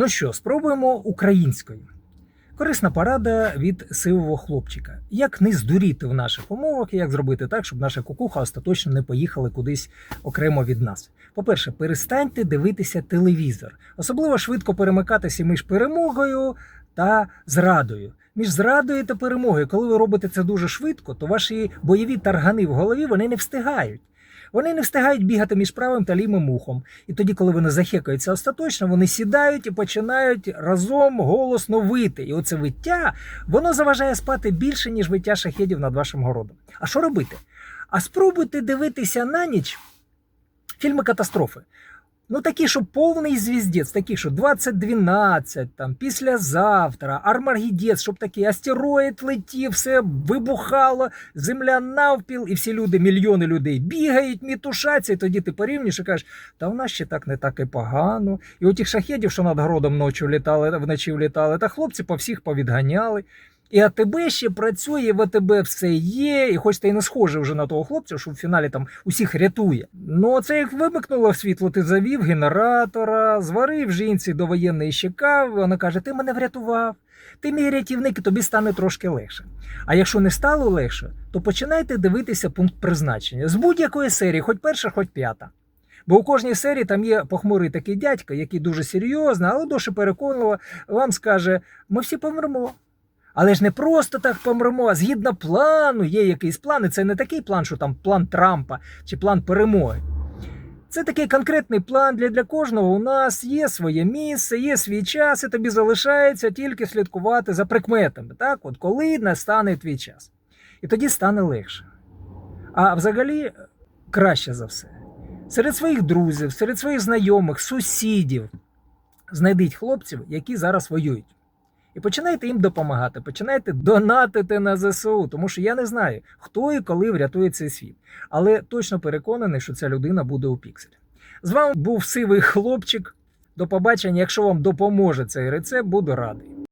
Ну що, спробуємо українською. Корисна порада від сивого хлопчика. Як не здуріти в наших умовах, і як зробити так, щоб наша кукуха остаточно не поїхала кудись окремо від нас. По-перше, перестаньте дивитися телевізор, особливо швидко перемикатися між перемогою та зрадою. Між зрадою та перемогою, коли ви робите це дуже швидко, то ваші бойові таргани в голові вони не встигають. Вони не встигають бігати між правим та лівим ухом. І тоді, коли вони захекаються остаточно, вони сідають і починають разом голосно вити. І оце виття воно заважає спати більше, ніж виття шахедів над вашим городом. А що робити? А спробуйте дивитися на ніч фільми катастрофи. Ну, такі, що повний звіздець, такі, що 2012, там, післязавтра, Армаргідець, щоб такий астероїд летів, все вибухало, земля навпіл, і всі люди, мільйони людей бігають, мітушаться, і тоді ти порівнюєш і кажеш, та в нас ще так не так і погано. І отих шахедів, що над городом ночі літали, вночі влітали, та хлопці по всіх повідганяли. І АТБ ще працює, в АТБ все є, і хоч ти і не схожий вже на того хлопця, що в фіналі там усіх рятує. Ну це як вимикнуло світло, ти завів генератора, зварив жінці довоєнний ще каву, вона каже: ти мене врятував. Ти мій рятівник, і тобі стане трошки легше. А якщо не стало легше, то починайте дивитися пункт призначення з будь-якої серії, хоч перша, хоч п'ята. Бо у кожній серії там є похмурий такий дядько, який дуже серйозно, але дуже переконливо вам скаже: ми всі помремо. Але ж не просто так помремо, а згідно плану, є якийсь план, і це не такий план, що там план Трампа чи план перемоги. Це такий конкретний план для, для кожного. У нас є своє місце, є свій час, і тобі залишається тільки слідкувати за прикметами. Так, от коли настане твій час. І тоді стане легше. А взагалі, краще за все. Серед своїх друзів, серед своїх знайомих, сусідів знайдіть хлопців, які зараз воюють. І починайте їм допомагати, починайте донатити на ЗСУ, тому що я не знаю, хто і коли врятує цей світ. Але точно переконаний, що ця людина буде у пікселі. З вами був сивий хлопчик. До побачення. Якщо вам допоможе цей рецепт, буду радий.